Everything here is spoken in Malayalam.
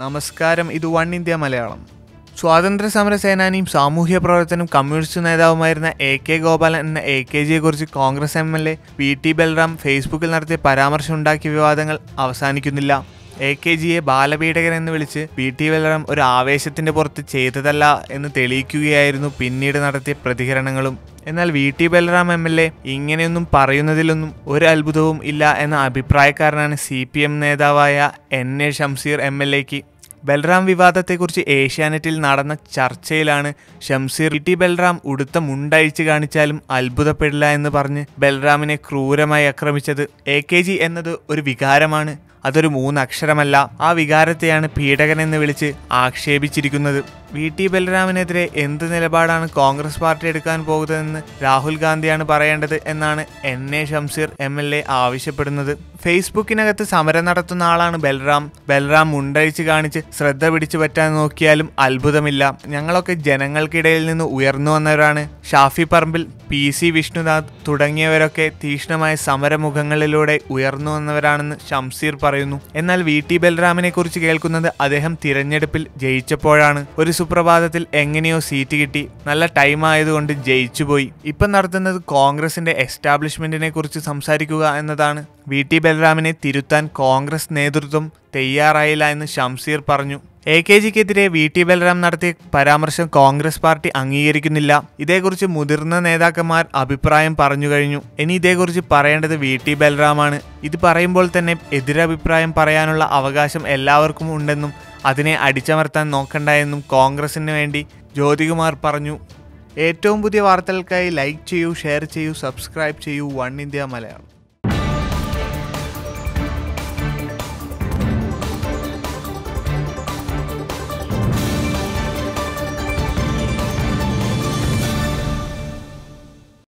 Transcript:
നമസ്കാരം ഇത് വൺ ഇന്ത്യ മലയാളം. സ്വാതന്ത്ര്യ സമര സേനാനിയും സാമൂഹ്യ പ്രവർത്തനം കമ്മ്യൂണിസ്റ്റ് നേതാവുമായിരുന്ന എ കെ ഗോപാലൻ എന്ന A K ജിയെക്കുറിച്ച് Congress M L A V T Balram ഫേസ്ബുക്കിൽ നടത്തിയ പരാമർശം ഉണ്ടാക്കിയ വിവാദങ്ങൾ അവസാനിക്കുന്നില്ല. എ കെ ജിയെ ബാലപീഡകൻ എന്ന് വിളിച്ച് പി ടി വല്ലറം ഒരു ആവേശത്തിന്റെ പുറത്ത് ചെയ്തതല്ല എന്ന് തെളിയിക്കുകയായിരുന്നു പിന്നീട് നടത്തിയ പ്രതികരണങ്ങളും. എന്നാൽ V T Balaram M L A ഇങ്ങനെയൊന്നും പറയുന്നതിലൊന്നും ഒരു അത്ഭുതവും ഇല്ല എന്ന അഭിപ്രായക്കാരനാണ് സി പി എം നേതാവായ N A Shamseer M L എക്ക്. ബൽറാം വിവാദത്തെക്കുറിച്ച് ഏഷ്യാനെറ്റിൽ നടന്ന ചർച്ചയിലാണ് ഷംസീർ ടി ബൽറാം ഉടുത്ത മുണ്ടഴിച്ച് കാണിച്ചാലും അത്ഭുതപ്പെടില്ല എന്ന് പറഞ്ഞ് ബൽറാമിനെ ക്രൂരമായി ആക്രമിച്ചത് എ കെ ജി എന്നത് ഒരു വികാരമാണ്. അതൊരു മൂന്നക്ഷരമല്ല. ആ വികാരത്തെയാണ് പീഡകൻ എന്ന് വിളിച്ച് ആക്ഷേപിച്ചിരിക്കുന്നത്. വി ടി ബലരാമിനെതിരെ എന്ത് നിലപാടാണ് കോൺഗ്രസ് പാർട്ടി എടുക്കാൻ പോകുന്നതെന്ന് രാഹുൽ ഗാന്ധിയാണ് പറയേണ്ടത് എന്നാണ് N A Shamseer M L A ആവശ്യപ്പെടുന്നത്. ഫേസ്ബുക്കിനകത്ത് സമരം നടത്തുന്ന ആളാണ് ബൽറാം. ബൽറാം മുണ്ടഴിച്ച് കാണിച്ച് ശ്രദ്ധ പിടിച്ചു പറ്റാൻ നോക്കിയാലും അത്ഭുതമില്ല. ഞങ്ങളൊക്കെ ജനങ്ങൾക്കിടയിൽ നിന്ന് ഉയർന്നു വന്നവരാണ്. ഷാഫി പറമ്പിൽ പി സി വിഷ്ണുനാഥ് തുടങ്ങിയവരൊക്കെ തീക്ഷ്ണമായ സമരമുഖങ്ങളിലൂടെ ഉയർന്നു വന്നവരാണെന്ന് ഷംസീർ പറയുന്നു. എന്നാൽ വി ടി ബൽറാമിനെ കുറിച്ച് കേൾക്കുന്നത് അദ്ദേഹം തിരഞ്ഞെടുപ്പിൽ ജയിച്ചപ്പോഴാണ്. ഒരു സുപ്രഭാതത്തിൽ എങ്ങനെയോ സീറ്റ് കിട്ടി. നല്ല ടൈം ആയതുകൊണ്ട് ജയിച്ചുപോയി ഇപ്പം നടത്തുന്നത് കോൺഗ്രസിന്റെ എസ്റ്റാബ്ലിഷ്മെന്റിനെ കുറിച്ച് സംസാരിക്കുക എന്നതാണ്. വി ടി ബൽറാമിനെ തിരുത്താൻ കോൺഗ്രസ് നേതൃത്വം തയ്യാറായില്ല എന്ന് ഷംസീർ പറഞ്ഞു. എ കെ ജിക്കെതിരെ വി ടി ബലറാം നടത്തിയ പരാമർശം കോൺഗ്രസ് പാർട്ടി അംഗീകരിക്കുന്നില്ല. ഇതേക്കുറിച്ച് മുതിർന്ന നേതാക്കന്മാർ അഭിപ്രായം പറഞ്ഞു കഴിഞ്ഞു. ഇനി ഇതേക്കുറിച്ച് പറയേണ്ടത് വി ടി ബലറാമാണ്. ഇത് പറയുമ്പോൾ തന്നെ എതിരഭിപ്രായം പറയാനുള്ള അവകാശം എല്ലാവർക്കും ഉണ്ടെന്നും അതിനെ അടിച്ചമർത്താൻ നോക്കണ്ട എന്നും കോൺഗ്രസിന് വേണ്ടി ജ്യോതികുമാർ പറഞ്ഞു. ഏറ്റവും പുതിയ വാർത്തകൾക്കായി ലൈക്ക് ചെയ്യൂ ഷെയർ ചെയ്യൂ സബ്സ്ക്രൈബ് ചെയ്യൂ വൺ ഇന്ത്യ മലയാളം.